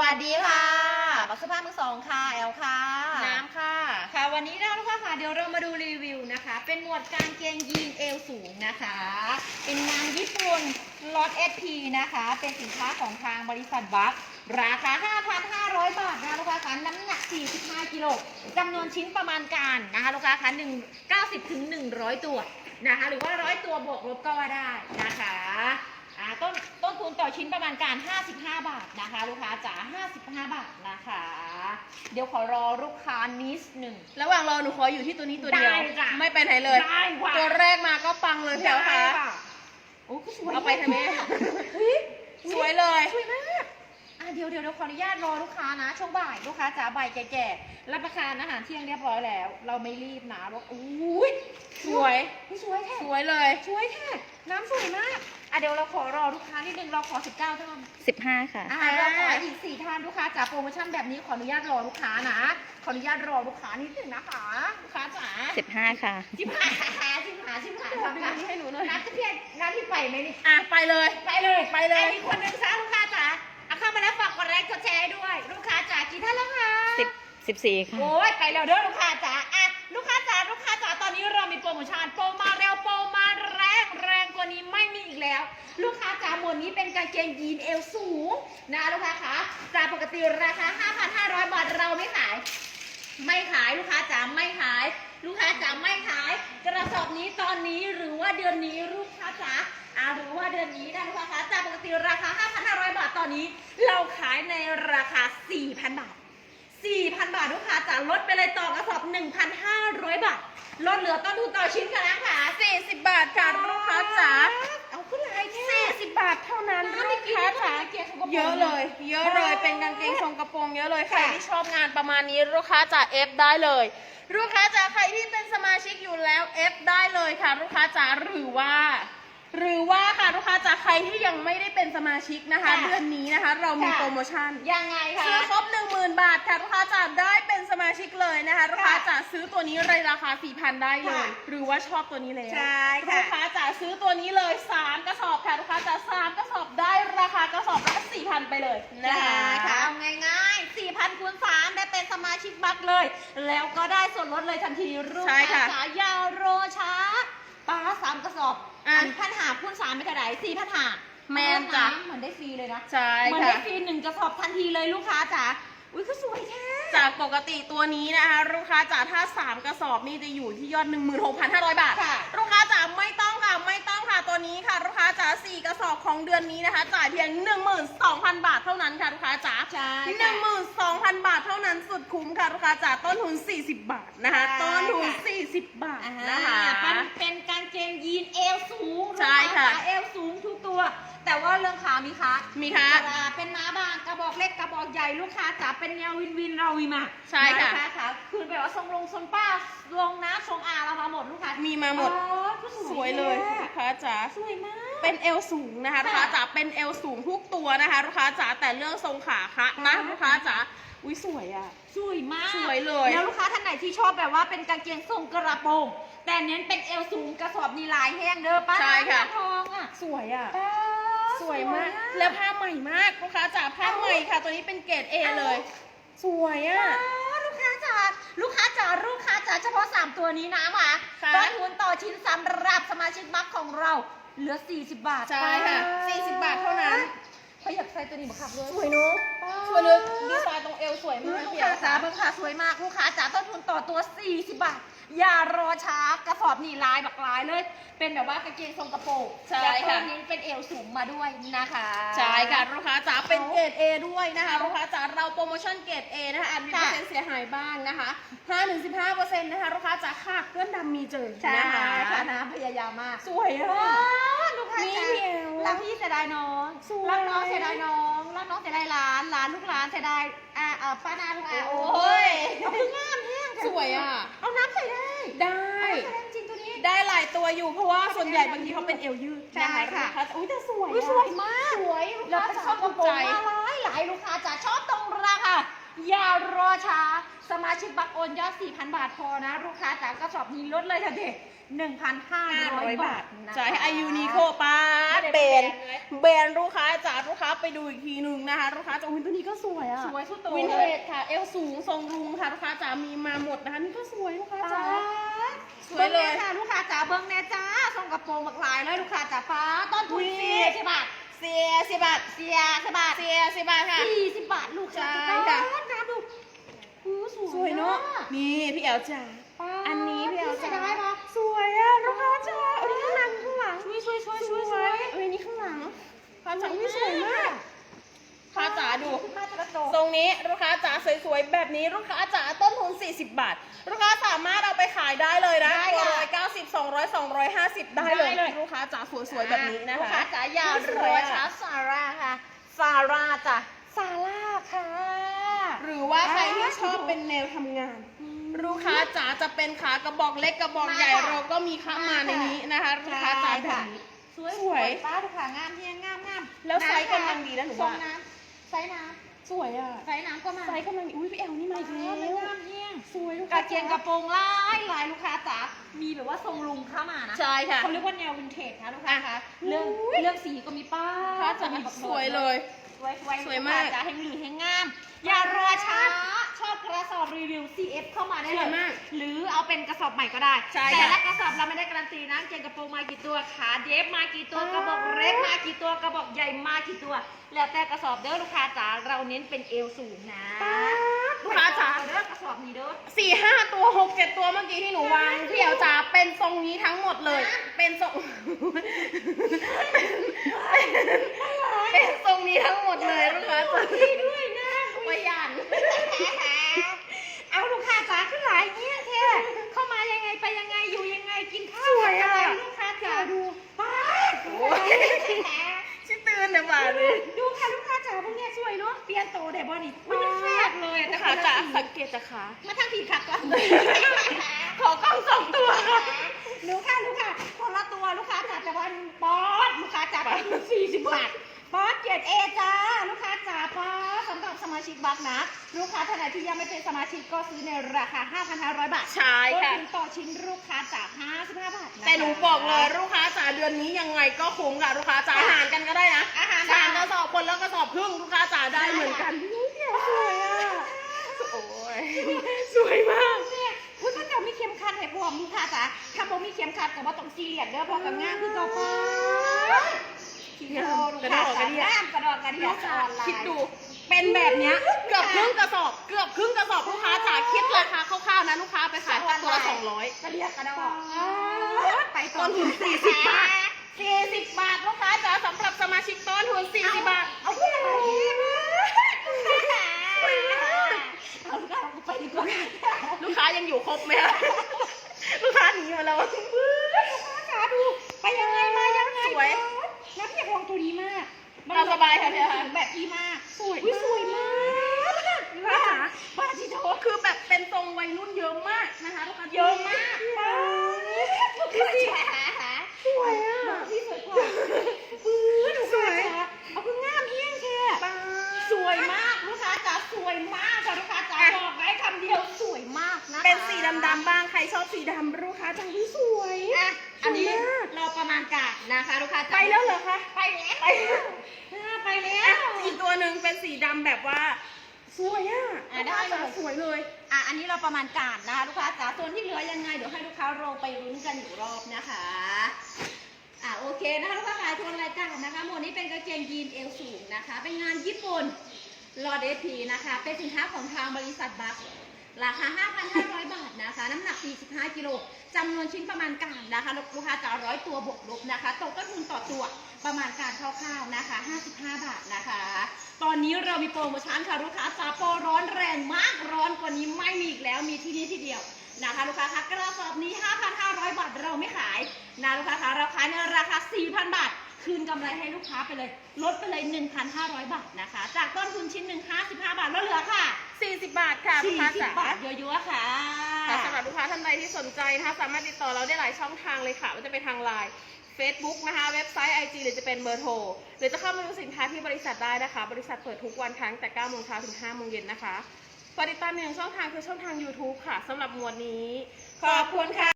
วัสดีค่ะบักสภาพมือสองค่ะแอลค่ะ น้ำค่ะ ค่ะวันนี้เราลูกค้าค่ะเดี๋ยวเรามาดูรีวิวนะคะ เป็นหมวดกางเกงยีนเอวสูงนะคะ เป็นงานญี่ปุ่นล็อต SP นะคะ เป็นสินค้าของทางบริษัทบัคราคา 5,500 บาทนะคะลูกค้าคะน้ำหนัก 45 กิโลจำนวนชิ้นประมาณการนะคะลูกค้าคะ1 90ถึง100 ตัวนะคะ หรือว่า 100 ตัวบวกลบก็ว่าได้นะคะ อ่าต้นต้นทุนต่อชิ้นประมาณการ 55 บาทนะคะ ลูกค้าจ๋า55 บาทนะคะ เดี๋ยวขอรอลูกค้านิดหนึ่ง ระหว่างรอหนูขออยู่ที่ตัวนี้ตัวเดียว ได้จ้ะไม่ไปไหนเลย ได้ว่ะ ตัวแรกมาก็ปังเลยแถวค่ะ โอ้ก็สวยเอาไปทำไมเฮ้ยสวยเลย สวยมากอะเดี๋ยวเดี๋ยวเดี๋ยวขออนุญาตรอลูกค้านะช่วงบ่ายลูกค้าจ๋าบ่ายแก่ๆรับประทานอาหารเที่ยงเรียบร้อยแล้ว เราไม่รีบนะรถอุ้ยสวยอุ๊ยสวยแท้สวยเลย สวยแท้น้ำสวยมาก อะเดี๋ยวเราขอรอลูกค้านิดนึงเราขอ 19ท่านสิบห้าค่ะ อ่าเราขออีกสี่ท่านลูกค้าจ๋าโปรโมชั่นแบบนี้ขออนุญาตรอลูกค้านะ ขออนุญาตรอลูกค้านิดนึงนะคะลูกค้าจ๋าสิบห้าค่ะ ชิบหายชิบหายชิบหายขอดูอันนี้ให้หนูหน่อยนัดจะเพียนนัดที่ไปไหมนี่อะไปเลยไปเลยไปเลยไอ้คนหนึ่งซะลูกค้าจ๋าเอาเข้ามาแล้วฝากกดไลค์กดแชร์ให้ด้วย ลูกค้าจ๋ากี่ท่านแล้วคะสิบสิบสี่ค่ะ โอ้ยไปแล้วเด้อลูกค้าจ๋าอะลูกค้าจ๋าลูกค้าจ๋าตอนนี้เรามีโปรโมชั่นโปร แล้ว ลูกค้าจ๋าหมวดนี้เป็นกางเกงยีนเอวสูงนะลูกค้าคะจากปกติราคา 5,500 บาทเราไม่ขาย ไม่ขายลูกค้าจ๋าไม่ขาย ลูกค้าจ๋าไม่ขาย กระสอบนี้ตอนนี้หรือว่าเดือนนี้ลูกค้าจ๋าอ่าหรือว่าเดือนนี้นะลูกค้าคะจากปกติราคา 5,500 บาทตอนนี้ เราขายในราคา 4,000 บาท 4,000 บาทลูกค้าจ๋าลดไปเลยต่อกระสอบ 1,500 บาทลดเหลือต้นทุนต่อชิ้นกันนะคะ40 บาทค่ะลูกค้าจ๋า 50 บาทเท่านั้นลูกค้าค่ะเยอะเลย เยอะเลยเป็นกางเกงทรงกระโปรงเยอะเลยค่ะใครที่ชอบงานประมาณนี้ลูกค้าจะเอฟได้เลยลูกค้าจ๋าใครที่เป็นสมาชิกอยู่แล้วเอฟได้เลยค่ะ ลูกค้าจ๋าหรือว่า หรือว่าค่ะลูกค้าจ๋าใครที่ยังไม่ได้เป็นสมาชิกนะคะเดือนนี้นะคะ เรามีโปรโมชั่นยังไงคะ ซื้อครบ10,000 บาทค่ะลูกค้าจ๋าได้เป็นสมาชิกเลยนะคะลูกค้าจ๋าซื้อตัวนี้ในราคา 4,000 ได้เลย ค่ะ หรือว่าชอบตัวนี้แล้ว ใช่ค่ะ ลูกค้าจ๋าซื้อตัวนี้เลย 3 กระสอบค่ะลูกค้าจ๋า3กระสอบได้ราคากระสอบละ4,000ไปเลยนะนะคะคะเอาง่ายๆ 4,000คูณ3ได้เป็นสมาชิกบัคเลย แล้วก็ได้ส่วนลดเลยทันทีลูกใช่ค้าค่ะ จ๋ายาวโรช้าป้าสามกระสอบ อะอันพันหาคูณ3ไม่เท่าไหร่สี่พันหาแม่นจ้ะ เหมือนได้ฟรีเลยนะใช่เหมือนค่ะ ได้ฟรีหนึ่งกระสอบทันทีเลยลูกค้าจ๋าอุ้ยก็สวยแท้จากปกติตัวนี้นะคะ ลูกค้าจ๋าถ้า 3 กระสอบนี่จะอยู่ที่ยอด 16,500 บาท ค่ะ ลูกค้าจ๋าไม่ต้อง ค่ะไม่ต้องค่ะตัวนี้ค่ะลูกค้าจ๋า4กระสอบของเดือนนี้นะคะ จ่ายเพียง 12,000 บาทเท่านั้นค่ะลูกค้าจ๋าใช่หนึ่งหมื่นสองพันบาทเท่านั้นสุดคุ้มค่ะลูกค้าจ๋าต้นทุน 40 บาทนะคะใช่ต้นทุนค่ะ40 บาทอ่านะคะ มันเป็นกางเกงยีนเอวสูงใช่ค่ะ ลูกาเอวสูงทุกตัว แต่ว่าเรื่องขามีขามีมีคะเป็นม้าบางกระบอกเล็กกระบอกใหญ่ลูกค้าจ๋าเป็นแนววินวินเรามีมาใช่ค่ะ นลูกค้าคือแบบว่าทรงลงทรงป้าลงน้ำทรงอาเรามาหมดลูกค้ามีมาหมดอ๋อก็ สวยเลยแท้ลูกค้าจ๋าสวยมาก เป็นเอวสูงนะคะค่ะลูกค้าจ๋าเป็นเอวสูงทุกตัวนะคะลูกค้าจ๋าแต่เรื่องทรงขาคะนะค่ะลูกค้าจ๋าอุ้ยสวยอะ สวยมากสวยเลย แล้วลูกค้าท่านไหนที่ชอบแบบว่าเป็นกางเกงทรงกระโปรงแต่เน้นเป็นเอวสูงกระสอบนีลายแห้งเด้อป้าใช่ค่ะ ทองอะสวยอะป้าสวยมากอะแล้วผ้าใหม่มากลูกค้าจ๋าผ้าใหม่ค่ะ ตัวนี้เป็นเกรด A เลย สวยอะป้าลูกค้าจ๋า ลูกค้าจ๋าลูกค้าจ๋าเฉพาะ 3 ตัวนี้นะหมาค่ะ ต้นทุนต่อชิ้นสำหรับสมาชิกบัคของเรา เหลือ 40 บาทใช่ค่ะ40 บาทเท่านั้นเขาอยากใส่ตัวนี้บักคับเลยสวยเนอะสวยเลยดีไซน์ตรงเอวสวยลูมากกพี่ค้าเอ๋จ๋าค่ะเบิ่งค่ะสวยมากลูกค้าจ๋าต้นทุนต่อตัว 40 บาท อย่ารอช้ากระสอบนี่ลายบักลายเลย เป็นแบบว่ากางเกงทรงกระโปรงใช่แล้วก็ค่ะนี้เป็นเอวสูงมาด้วยนะคะใช่ค่ะลูกค้าจ๋าเป็นเกรด A ด้วยนะคะลูกค้าจ๋าเราโปรโมชั่นเกรด A นะคะอาจมีเปอค่ะร์เซ็นต์เสียหายบ้างนะคะ5-15%นะคะลูกค้าจ๋าค่ะเพื่อนดำมีเจอใช่นะคะค่ะนะพยายามมากสวยอะ ว้าวลูกค้านี่จ๋าเดียวรักพี่เสียดายน้องสวย รักน้องเสียดายน้องรักน้องเสียดายหลานหลานลูกหลานเสียดายอ่าอ่าป้านาลูกอาโอ้โอ้ยยเอาคืองามแห้งค่ะ สวยอะ เอาน้ำใส่ได้ได้ เอาน้ำใส่ได้จริงตัวนี้ ได้หลายตัวอยู่เพราะว่าส่วนใหญ่บางทีเขาเป็นเอวยืดใช่ค่ะ นอุ้ยแต่สวยอุ้ยอะ สวยมาก สวยลูกแล้วค้าเป็นจ๋าชอบกระโปรงถูกใจ มาหลายหลายลูกค้าจ๋าชอบตรงราคาอย่ารอช้า สมาชิกบักโอนยอด 4,000 บาทพอนะ ลูกค้าจ๋ากระสอบนี้ลดเลยค่ะเด็ก1,500 บาทนะจ่ายให้อายุนิโคป้าไม่เบได้น แพงเลยเบนลูกค้าจ๋าลูกค้าไปดูอีกทีหนึ่งนะคะลูกค้าจ๋าอุ้ยตัวนี้ก็สวยอะสวยสุดโต่งวินเทเลยจค่ะ เอวสูงทรงรุงค่ะลูกค้าจ๋ามีมาหมดนะคะนี่ก็สวยลูกค้าจ๋าสสววยยเลเลยยค่ะลูกค้าจ๋าเบิ้งแน่จ้าส่งกระโปรงบักหลายเลยลูกค้าจ๋าฟ้าต้นทุนอุ๊ย สี่สิบบาทเสียสิบบาทเสียสิบบาทเสียสิบบาทค่ะ สี่สิบบาทลูกค้าใช่จ๋าค่ะน้ำดูอู้สวย สวยเนาะอนี่พี่แอลจ๋าป๊าอันนี้พี่แอลเสีจ๋ายดายปะสวยอะลูกค้าจ๋าอันนี้ข้างหลังข้างหลังช่วยช่วยช่วยสช่วยวช่วยยเอ้ยนี่ข้างหลังข้างหลังนี่สวยมากลูกค้าจ๋าดูมาจากกระโตทรงนี้ลูกค้าจ๋าสวยๆแบบนี้ลูกค้าจ๋าต้นทุน 40 บาทลูกค้าสามารถเอาไปขายได้เลยนะได้ตัวค่ะร้อยเก้าสิบสองร้อยสองร้อยห้าสิบได้เลยได้เลยลูกค้าจ๋าสวยๆแบบนี้นะลูกคะค้าจ๋าอย่าสรวอยอะช้าซาร่าค่ะซาร่าจ้ะซาร่าค่ะห รือว่าใครที่ชอบเป็นแนวทำงาน ลูกค้าจ๋าจะเป็นขากระบอกเล็กกระบอกใหญ่มาค่ะเราก็มีเข้ามาในนี้นะคะลูกค้าจ๋าแบบนี้ สวยสวยป้าทุกค่ะงามเฮียงงามงามแล้วไซส์กำลังดีนะหนูว่า ทรงน้ำไซส์น้สวยอะำไซส์น้ำก็มาไซส์กำลังดีอุ้ยพี่แอลนี่มาอีกแล้วงามเฮียงสวยลูกกค้าระเกงกระโปรงลายลายลูกค้าจ๋ามีแบบว่าทรงลุงเข้ามานะใช่ค่ะ เขาเรียกว่าแนววินเทจนะลูกค้าคะอะเรื่องอุ๊ย เรื่องสีก็มีป้า ลูกค้าจ๋ามีแบบสวยเลย สวยสวยสวยมากลูค้จ๋าเฮงหรือเฮงงาม อย่ารอช้าชอบกระสอบรีวิว CF เข้ามาได้สเลวยยมากหรือเอาเป็นกระสอบใหม่ก็ได้ ใช่แต่ค่ะละกระสอบเราไม่ได้การันตีนะเกงกระโปรงมากี่ตัวขาเดฟมากี่ตัวกระบอกเล็กมากี่ตัวกระบอกใหญ่มากี่ตัว แล้วแต่กระสอบเด้อลูกค้าจ๋าเราเน้นเป็นเอวสูงนะ ลูกค้าจ๋าเด้อกระสอบนี้เด้อสี่ห้าตัวหกเจ็ดตัวเมื่อกี้ที่หนูวางพี่แอลจ๋าเป็นทรงนี้ทั้งหมดเลย เป็นทรง เป็นเป็นทรงนี้ทั้งหมดเลยลูกค้าจ๋าด้วยนะประหยัดเอาลูกค้าจ๋าขึ้นหลายเนี่ยเท่เข้ามายังไงไปยังไงอยู่ยังไงกินข้าวสวยอะทำไรลูกค้าจ๋าดูป้าดโอ้ยชิตื่นเนี่ยบาดเลย ดูค่ะลูกค้าจ๋าพวกเนี้ยสวยเนาะ เปลี่ยนโตได้บ่นี่อุ้ยมันแฟดเลยลูแต่กค้าจ๋าคนละสัสีงเกตจากขา มาทางผีขัดก่อนขอกล้องสองตัวลูกค้าลูกค้าคนละตัวลูกค้าจ๋าแต่ว่าป๊อดลูกค้าจ๋าไปสี่สิบบาทป๊อดเกียรติเอจ้าลูกค้าจ๋าป๊อดสำหรับสมาชิกบักนะลูกค้าท่านไหนที่ยังไม่เป็นสมาชิกก็ซื้อในราคา 5,500 บาทใช่ค่ะ ต้นทุนต่อชิ้นลูกค้าจาก55บาทนะคะแต่หนูบอกเลยลูกค้าจ๋าเดือนนี้ยังไงก็คุ้มค่ะลูกค้าจ๋าอาหารกันก็ได้นะอาหาร สามกระสอบคนแล้วกระสอบครึ่งลูกค้าจ๋าได้เหมือนกันนี่เดี๋ยวสวยอะโอ้ยสวยมาก เนี่ยอุ้ยถ้าเกิดมีเข็มขัดให้พร้อมลูกค้าจ๋าถ้าบ่มีเข็มขัดก็บ่ต้องซีเรียสเด้อเพราะกับงานคือเก่าป้าคิดดูลูกค้าจ๋างามกระดอกกระเดียลูกค้าออนไลน์คิดดูเป็นแบบเนี้ยเกือบครึ่งกระสอบ เกือบครึ่งกระสอบลูกค้าจ๋าคิดราคาคร่าวๆนะลูกค้าไปขายตัวละสองร้อยกระเดียกระดอกไปต้นทุน40บาท 40 บาทลูกค้าจ๋าสำหรับสมาชิกต้นทุน40 บาท เอาขึ้นมาดีมากเอาลูกค้าไปดีกว่า ลูกค้ายังอยู่ครบไหมคะลูกค้าหนีมาแล้ว ลูกค้าจ๋าดู ไปยังไงมายังไง สวย แล้วพี่อยากลองตัวนี้มาก ตามสบายค่ะพี่ค่ะ แบบดีมาก สวย อุ๊ยสวยมากลูกค้าจ๋าบ้าที่โทษ คือแบบเป็นทรงวัยรุ่นเยอะมากนะคะลูกค้า เยอะมากป้าลูกค้าจ๋า สวยอะ บอกที่สวยกว่าปื้อลูกค้าจ๋าเอาคืองามเฮี้ยงแค่สวยมากลูกค้าจ๋าสวยมากค่ะลูกค้าจ๋าบอกได้คำเดียวสวยมากนะคะ เป็นสีดำๆบ้างใครชอบสีดำลูกค้าจังที่สวย อะอันนี้สวยมากเราประมาณการนะคะลูกค้าจ๋าไปแล้วเหรอคะไปแล้วไปแล้ว อ่าไปแล้อะวอีกตัวหนึ่งเป็นสีดำแบบว่า สวยอะอะได้เลย สวยเลย อะอันนี้เราประมาณการนะคะลูกค้าจ๋าส่วนที่เหลือยังไงเดี๋ยวให้ลูกค้าลงไปรุ้นกันอีกรอบนะคะอะโอเคนะคะลูกค้าขายทวนรายการนะคะหมวดนี้เป็นกางเกงยีนเอวสูงนะคะ เป็นงานญี่ปุ่นรอเดทีนะคะ เป็นสินค้าของทางบริษัทบัค ราคา 5,500 บาทนะคะ น้ำหนัก 45 กิโลจำนวนชิ้นประมาณการนะคะลูกค้าจะร้อยตัวบวกลบนะคะตกต้นทุนต่อตัวประมาณการคร่าวๆนะคะ 55 บาทนะคะ ตอนนี้เรามีโปรโมชั่นค่ะลูกค้าจ๋าโปรร้อนแรงมากร้อนกว่านี้ไม่มีอีกแล้วมีที่นี่ที่เดียวนะคะ ลูกค้าคะกระสอบนี้ 5,500 บาทเราไม่ขายนะลูกค้าคะเราขายในราคา 4,000 บาท คืนกำไรให้ลูกค้าไปเลย ลดไปเลย 1,500 บาทนะคะ จากต้นทุนชิ้นหนึ่ง55 บาทลดเหลือค่ะ 40 บาทค่ะลูกค้าจ๋า40บาทเยอะๆค่ะ ค่ะสำหรับลูกค้าท่านใดที่สนใจนะคะสามารถติดต่อเราได้หลายช่องทางเลยค่ะว่าจะเป็นทางไลน์ Facebook นะคะ เว็บไซต์ IG หรือจะเป็นเบอร์โทร หรือจะเข้ามาดูสินค้าที่บริษัทได้นะคะ บริษัทเปิดทุกวันทั้งแต่9โมงเช้าถึง5โมงเย็นนะคะฝากติดตามในหนึ่งช่องทางคือช่องทาง YouTube ค่ะสำหรับหมวดนี้ ขอบคุณค่ะ